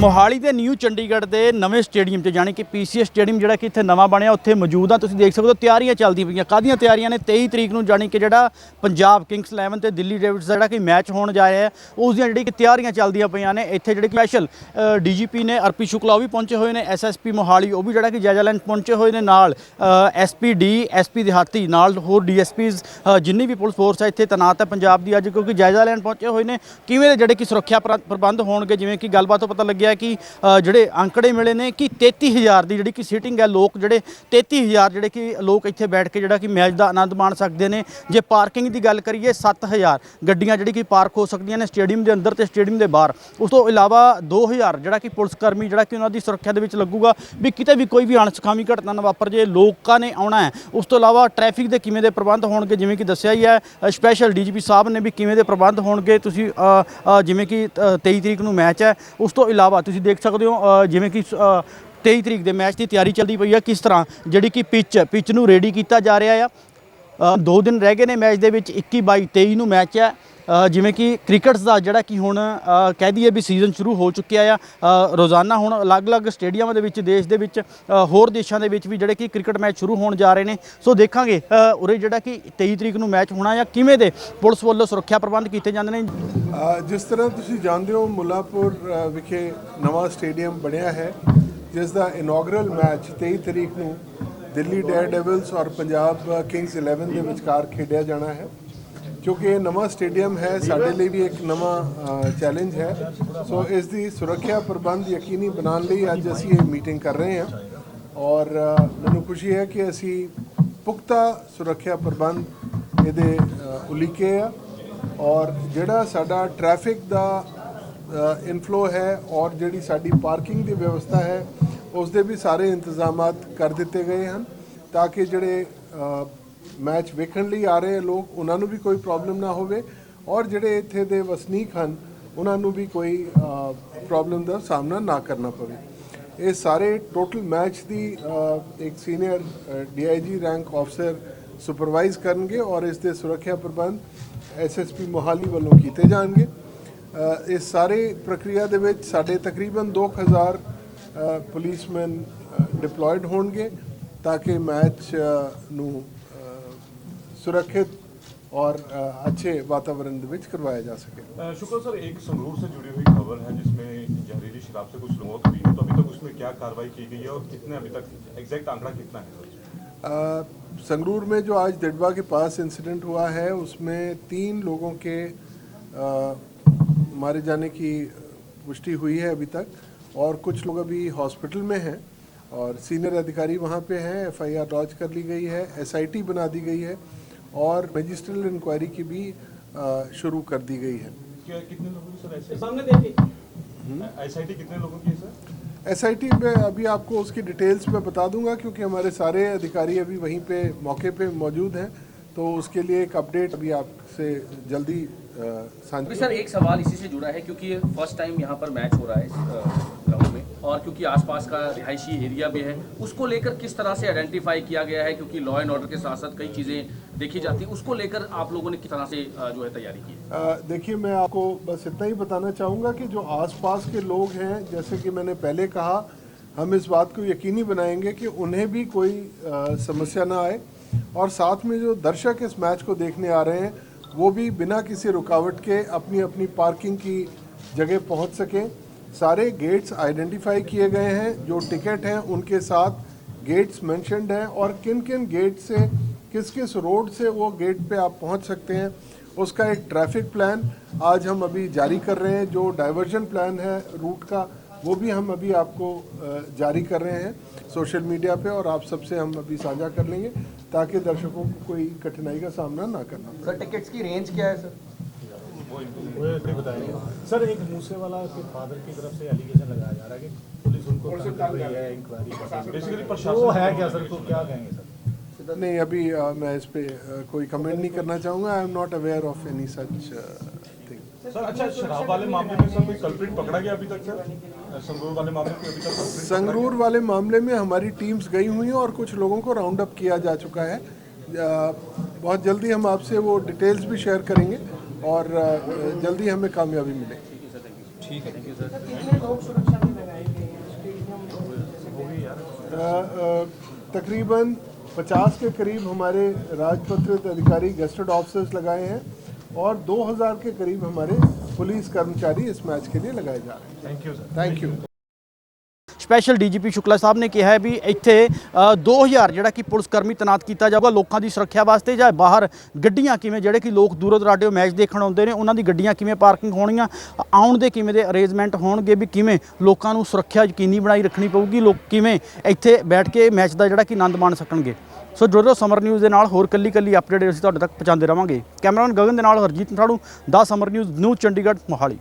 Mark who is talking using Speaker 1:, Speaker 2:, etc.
Speaker 1: ਮੋਹਾਲੀ ਦੇ ਨਿਊ ਚੰਡੀਗੜ੍ਹ ਦੇ ਨਵੇਂ ਸਟੇਡੀਅਮ 'ਚ ਜਾਣੀ ਕਿ ਪੀਸੀਐਸ ਸਟੇਡੀਅਮ ਜਿਹੜਾ ਕਿ ਇੱਥੇ ਨਵਾਂ ਬਣਿਆ, ਉੱਥੇ ਮੌਜੂਦ ਆ। ਤੁਸੀਂ ਦੇਖ ਸਕਦੇ ਹੋ, ਤਿਆਰੀਆਂ ਚੱਲਦੀ ਪਈਆਂ। ਕਾਹਦੀਆਂ ਤਿਆਰੀਆਂ ਨੇ? 23 ਤਰੀਕ ਨੂੰ ਜਾਣੀ ਕਿ ਜਿਹੜਾ ਪੰਜਾਬ ਕਿੰਗਸ 11 ਤੇ ਦਿੱਲੀ ਡੇਵਿਡਸ ਦਾ ਜਿਹੜਾ ਕਿ ਮੈਚ ਹੋਣ ਜਾ ਰਿਹਾ ਹੈ, ਉਸ ਦੀਆਂ ਜਿਹੜੀ ਕਿ ਤਿਆਰੀਆਂ ਚੱਲਦੀਆਂ ਪਈਆਂ ਨੇ, ਇੱਥੇ ਜਿਹੜੇ ਸਪੈਸ਼ਲ ਡੀਜੀਪੀ ਨੇ ਅਰਪੀ ਸ਼ੁਕਲਾ ਉਹ ਵੀ ਪਹੁੰਚੇ ਹੋਏ ਨੇ ਐਸਐਸਪੀ ਮੋਹਾਲੀ ਉਹ ਵੀ ਜਿਹੜਾ ਕਿ ਜਾਇਜ਼ਾ ਲੈਣ ਪਹੁੰਚੇ ਹੋਏ ਨੇ ਨਾਲ ਐਸਪੀਡੀ ਐਸਪੀ ਦਿਹਾਤੀ ਨਾਲ ਹੋਰ ਡੀਐਸਪੀਜ਼ ਜਿੰਨੀ ਵੀ ਪੁਲਿਸ ਫੋਰਸ ਹੈ ਇੱਥੇ ਤੈਨਾਤ ਹੈ ਪੰਜਾਬ ਦੀ ਅੱਜ, ਕਿਉਂਕਿ ਜਾਇਜ਼ਾ ਲੈਣ ਪਹੁੰਚੇ ਹੋਏ ਨੇ। ਕਿਵੇਂ ਦੇ ਜਿਹੜੇ ਕਿ ਸੁਰੱਖਿਆ ਪ੍ਰਬੰਧ ਹੋਣਗੇ, ਜਿਵੇਂ ਕਿ ਗੱਲਬਾਤ ਤੋਂ ਪਤਾ ਲੱਗਿਆ ਕਿ ਜਿਹੜੇ ਅੰਕੜੇ ਮਿਲੇ ਨੇ ਕਿ 33000 ਦੀ ਜਿਹੜੀ ਕਿ ਸੀਟਿੰਗ ਹੈ ਲੋਕ ਜਿਹੜੇ 33000 ਜਿਹੜੇ ਕਿ ਲੋਕ ਇੱਥੇ ਬੈਠ ਕੇ ਜਿਹੜਾ ਕਿ ਮੈਚ ਦਾ ਆਨੰਦ ਮਾਣ ਸਕਦੇ ਨੇ। ਜੇ ਪਾਰਕਿੰਗ ਦੀ ਗੱਲ ਕਰੀਏ 7000 ਗੱਡੀਆਂ ਜਿਹੜੀ ਕਿ ਪਾਰਕ ਹੋ ਸਕਦੀਆਂ ਨੇ ਸਟੇਡੀਅਮ ਦੇ ਅੰਦਰ ਤੇ ਸਟੇਡੀਅਮ ਦੇ ਬਾਹਰ। ਉਸ ਤੋਂ ਇਲਾਵਾ 2000 ਜਿਹੜਾ ਕਿ ਪੁਲਿਸ ਕਰਮੀ ਜਿਹੜਾ ਕਿ ਉਹਨਾਂ ਦੀ ਸੁਰੱਖਿਆ ਦੇ ਵਿੱਚ ਲੱਗੂਗਾ ਵੀ ਕਿਤੇ ਵੀ ਕੋਈ ਵੀ ਅਣਸਖਾਵੀ ਘਟਨਾ ਨਾ ਵਾਪਰ ਜੇ ਲੋਕਾਂ ਨੇ ਆਉਣਾ ਹੈ। ਉਸ ਤੋਂ ਇਲਾਵਾ ਟ੍ਰੈਫਿਕ ਦੇ ਕਿਵੇਂ ਦੇ ਪ੍ਰਬੰਧ ਹੋਣਗੇ ਜਿਵੇਂ ਕਿ ਦੱਸਿਆ ਹੀ ਹੈ ਸਪੈਸ਼ਲ ਡੀਜੀਪੀ ਸਾਹਿਬ ਨੇ ਵੀ ਕਿਵੇਂ ਦੇ ਪ੍ਰਬੰਧ ਹੋਣਗੇ ਤੁਸੀਂ ਜਿਵੇਂ ਕਿ ਅ, 23 ਤਰੀਕ ਨੂੰ ਮੈਚ ਹੈ। ਉਸ ਤੋਂ ਇਲਾਵਾ ਤੁਸੀਂ ਦੇਖ ਸਕਦੇ ਹੋ ਜਿਵੇਂ ਕਿ ਅ, 23 ਤਰੀਕ ਦੇ ਮੈਚ ਦੀ ਤਿਆਰੀ ਚੱਲਦੀ ਪਈ ਹੈ। ਕਿਸ ਤਰ੍ਹਾਂ? ਜਿਹੜੀ ਕਿ ਪਿਚ ਹੈ ਪਿਚ ਨੂੰ ਰੈਡੀ ਕੀਤਾ ਜਾ ਰਿਹਾ ਆ। ਦੋ ਦਿਨ ਰਹਿ ਗਏ ਨੇ ਮੈਚ ਦੇ ਵਿੱਚ। 21 22 23 ਨੂੰ ਮੈਚ ਹੈ। ਜਿਵੇਂ ਕਿ ਕ੍ਰਿਕਟਸ ਦਾ ਜਿਹੜਾ ਕਿ ਹੁਣ ਕਹਿ ਦਈਏ ਵੀ ਸੀਜ਼ਨ ਸ਼ੁਰੂ ਹੋ ਚੁੱਕਿਆ ਆ ਰੋਜ਼ਾਨਾ ਹੁਣ ਅਲੱਗ-ਅਲੱਗ ਸਟੇਡੀਅਮਾਂ ਦੇ ਵਿੱਚ, ਦੇਸ਼ ਦੇ ਵਿੱਚ ਹੋਰ ਦੇਸ਼ਾਂ ਦੇ ਵਿੱਚ ਵੀ ਜਿਹੜੇ ਕਿ ਕ੍ਰਿਕਟ ਮੈਚ ਸ਼ੁਰੂ ਹੋਣ ਜਾ ਰਹੇ ਨੇ। ਸੋ ਦੇਖਾਂਗੇ ਉਰੇ ਜਿਹੜਾ ਕਿ 23 ਤਰੀਕ ਨੂੰ ਮੈਚ ਹੋਣਾ ਆ ਕਿਵੇਂ ਦੇ ਪੁਲਿਸ ਵੱਲੋਂ ਸੁਰੱਖਿਆ ਪ੍ਰਬੰਧ ਕੀਤੇ ਜਾਂਦੇ ਨੇ।
Speaker 2: ਜਿਸ ਤਰ੍ਹਾਂ ਤੁਸੀਂ ਜਾਣਦੇ ਹੋ, ਮੁਲਾਪੁਰ ਵਿਖੇ ਨਵਾਂ ਸਟੇਡੀਅਮ ਬਣਿਆ ਹੈ, ਜਿਸ ਦਾ ਇਨੋਗਰਲ ਮੈਚ 23 ਤਰੀਕ ਨੂੰ ਦਿੱਲੀ ਡੇਅਰ ਡੈਵਲਸ ਔਰ ਪੰਜਾਬ ਕਿੰਗਸ 11 ਦੇ ਵਿਚਕਾਰ ਖੇਡਿਆ ਜਾਣਾ ਹੈ। ਕਿਉਂਕਿ ਇਹ ਨਵਾਂ ਸਟੇਡੀਅਮ ਹੈ ਸਾਡੇ ਲਈ ਵੀ ਇੱਕ ਨਵਾਂ ਚੈਲੰਜ ਹੈ ਸੋ ਇਸ ਦੀ ਸੁਰੱਖਿਆ ਪ੍ਰਬੰਧ ਯਕੀਨੀ ਬਣਾਉਣ ਲਈ ਅੱਜ ਅਸੀਂ ਇਹ ਮੀਟਿੰਗ ਕਰ ਰਹੇ ਹਾਂ ਔਰ ਮੈਨੂੰ ਖੁਸ਼ੀ ਹੈ ਕਿ ਅਸੀਂ ਪੁਖਤਾ ਸੁਰੱਖਿਆ ਪ੍ਰਬੰਧ ਇਹਦੇ ਉਲੀਕੇ ਆ ਔਰ ਜਿਹੜਾ ਸਾਡਾ ਟ੍ਰੈਫਿਕ ਦਾ ਇਨਫਲੋ ਹੈ ਔਰ ਜਿਹੜੀ ਸਾਡੀ ਪਾਰਕਿੰਗ ਦੀ ਵਿਵਸਥਾ ਹੈ ਉਸ ਦੇ ਵੀ ਸਾਰੇ ਇੰਤਜ਼ਾਮਾਤ ਕਰ ਦਿੱਤੇ ਗਏ ਹਨ ਤਾਂ ਕਿ ਜਿਹੜੇ ਮੈਚ ਵੇਖਣ ਲਈ ਆ ਰਹੇ ਲੋਕ ਉਹਨਾਂ ਨੂੰ ਵੀ ਕੋਈ ਪ੍ਰੋਬਲਮ ਨਾ ਹੋਵੇ ਔਰ ਜਿਹੜੇ ਇੱਥੇ ਦੇ ਵਸਨੀਕ ਹਨ ਉਹਨਾਂ ਨੂੰ ਵੀ ਕੋਈ ਪ੍ਰੋਬਲਮ ਦਾ ਸਾਹਮਣਾ ਨਾ ਕਰਨਾ ਪਵੇ। ਇਹ ਸਾਰੇ ਟੋਟਲ ਮੈਚ ਦੀ ਇੱਕ ਸੀਨੀਅਰ ਡੀਆਈਜੀ ਰੈਂਕ ਅਫਸਰ ਸੁਪਰਵਾਈਜ਼ ਕਰਨਗੇ ਔਰ ਇਸ ਦੇ ਸੁਰੱਖਿਆ ਪ੍ਰਬੰਧ ਐਸਐਸਪੀ ਮੋਹਾਲੀ ਵੱਲੋਂ ਕੀਤੇ ਜਾਣਗੇ। ਇਸ ਸਾਰੇ ਪ੍ਰਕਿਰਿਆ ਦੇ ਵਿੱਚ ਸਾਡੇ ਤਕਰੀਬਨ 2000 ਅ, ਪੁਲਿਸਮੈਨ ਡਿਪਲੋਇਡ ਹੋਣਗੇ ਤਾਂ ਕਿ ਮੈਚ ਨੂੰ ਸੁਰੱਖਿਤ और अ, अच्छे वातावरण ਦੇ ਵਿੱਚ ਕਰਵਾਇਆ ਜਾ ਸਕੇ
Speaker 3: अ, शुक्र सर एक संगरूर से जुड़ी हुई खबर है जिसमें जहरीली शराब से कुछ लोगों की हुई है तो अभी तक उसमें क्या कार्रवाई की गई है और कितने अभी तक एग्जैक्ट आंकड़ा कितना है सर
Speaker 2: अ, संगरूर में जो आज दिडवा के पास इंसिडेंट हुआ है उसमें तीन लोगों के अ, मारे जाने की पुष्टि हुई है अभी तक और कुछ लोग अभी हॉस्पिटल में हैं और सीनियर अधिकारी वहाँ पे हैं एफआईआर लॉन्च कर ली गई है एसआईटी बना दी गई है और मजिस्ट्रल इंक्वायरी की भी शुरू कर दी गई है।
Speaker 3: क्या कितने लोगों की सर ऐसे सामने देखिए। एसआईटी कितने लोगों की सर?
Speaker 2: एस में अभी आपको उसकी डिटेल्स में बता दूँगा क्योंकि हमारे सारे अधिकारी अभी वहीं पे मौके पे मौजूद हैं। तो उसके लिए एक अपडेट अभी आपसे जल्दी
Speaker 4: सर एक सवाल इसी से जुड़ा है क्योंकि फ़र्स्ट टाइम यहाँ पर मैच हो रहा है और क्योंकि आसपास का रिहायशी एरिया भी है उसको लेकर किस तरह से आइडेंटिफाई किया गया है? क्योंकि लॉ एंड ऑर्डर के साथ साथ कई चीज़ें देखी जाती हैं। उसको लेकर आप लोगों ने किस तरह से जो है तैयारी की
Speaker 2: देखिए मैं आपको बस इतना ही बताना चाहूँगा कि जो आसपास के लोग हैं जैसे कि मैंने पहले कहा हम इस बात को यकीनी बनाएँगे कि उन्हें भी कोई अ, समस्या ना आए। और साथ में जो दर्शक इस मैच को देखने आ रहे हैं वो भी बिना किसी रुकावट के अपनी अपनी पार्किंग की जगह पहुँच सकें। सारे गेट्स आइडेंटिफाई किए गए हैं, जो टिकट हैं, उनके साथ गेट्स मैंशनड हैं और किन किन गेट से किस किस रोड से वो गेट पे आप पहुँच सकते हैं। उसका एक ट्रैफ़िक प्लान आज हम अभी जारी कर रहे हैं, जो डाइवर्जन प्लान है रूट का, वो भी हम अभी आपको जारी कर रहे हैं सोशल मीडिया पे और आप सबसे हम अभी साझा कर लेंगे, ताकि दर्शकों को कोई कठिनाई का सामना ना करना
Speaker 5: सर टिकट्स की रेंज क्या है सर
Speaker 6: सर एक मूसेवाला के फादर की तरफ़ से एलिगेशन लगाया जा रहा है कि पुलिस उनको कर रही है इंक्वायरी
Speaker 3: बेसिकली प्रशासन
Speaker 6: वो है क्या सर? तो क्या कहेंगे सर?
Speaker 2: नहीं अभी अ, मैं इस पे कोई कमेंट नहीं करना चाहूँगा। I am not aware of any such thing
Speaker 3: sir अच्छा शराब वाले मामले में सर कोई कल्प्रिट पकड़ा गया अभी तक सर? संगरूर वाले मामले में अभी तक
Speaker 2: संगरूर वाले मामले में हमारी टीम्स गई हुई हैं और कुछ लोगों को राउंड अप किया जा चुका है। बहुत जल्दी हम आपसे वो डिटेल्स भी शेयर करेंगे। और जल्दी हमें कामयाबी मिले।
Speaker 5: ठीक है
Speaker 2: तकरीबन 50 के करीब हमारे राजपत्रित अधिकारी गेस्टेड ऑफिसर्स लगाए हैं और 2000 के करीब हमारे पुलिस कर्मचारी इस मैच के लिए लगाए जा रहे हैं।
Speaker 6: Thank you sir
Speaker 2: thank you
Speaker 1: special DGP Shukla sahib ਨੇ ਕਿਹਾ ਹੈ ਵੀ ਇੱਥੇ ਅ, 2000 ਜਿਹੜਾ ਕਿ ਪੁਲਿਸ ਕਰਮੀ ਤੈਨਾਤ ਕੀਤਾ ਜਾਊਗਾ ਲੋਕਾਂ ਦੀ ਸੁਰੱਖਿਆ ਵਾਸਤੇ ਜਾਂ ਬਾਹਰ ਗੱਡੀਆਂ ਕਿਵੇਂ ਜਿਹੜੇ ਕਿ ਲੋਕ ਦੂਰੋਂ ਦਰਾਡੇ ਮੈਚ ਦੇਖਣ ਆਉਂਦੇ ਨੇ ਉਹਨਾਂ ਦੀ ਗੱਡੀਆਂ ਕਿਵੇਂ ਪਾਰਕਿੰਗ ਹੋਣੀਆਂ ਆਉਣ ਦੇ ਕਿਵੇਂ ਦੇ ਅਰੇਂਜਮੈਂਟ ਹੋਣਗੇ ਵੀ ਕਿਵੇਂ ਲੋਕਾਂ ਨੂੰ ਸੁਰੱਖਿਆ ਯਕੀਨੀ ਬਣਾਈ ਰੱਖਣੀ ਪਊਗੀ ਲੋਕ ਕਿਵੇਂ ਇੱਥੇ ਬੈਠ ਕੇ ਮੈਚ ਦਾ ਜਿਹੜਾ ਕਿ ਆਨੰਦ ਮਾਣ ਸਕਣਗੇ। ਸੋ ਜੁੜੋ ਸਮਰ ਨਿਊਜ਼ ਦੇ ਨਾਲ ਹੋਰ ਕੱਲੀ ਕੱਲੀ ਅਪਡੇਟ ਅਸੀਂ ਤੁਹਾਡੇ ਤੱਕ ਪਹੁੰਚਾਉਂਦੇ ਰਵਾਂਗੇ। ਕੈਮਰਾਮੈਨ ਗਗਨ ਦੇ ਨਾਲ ਹਰਜੀਤ ਠਾੜੂ ਦਾ ਸਮਰ ਨਿਊਜ਼ ਨਿਊ ਚੰਡੀਗੜ੍ਹ ਮੋਹਾਲੀ।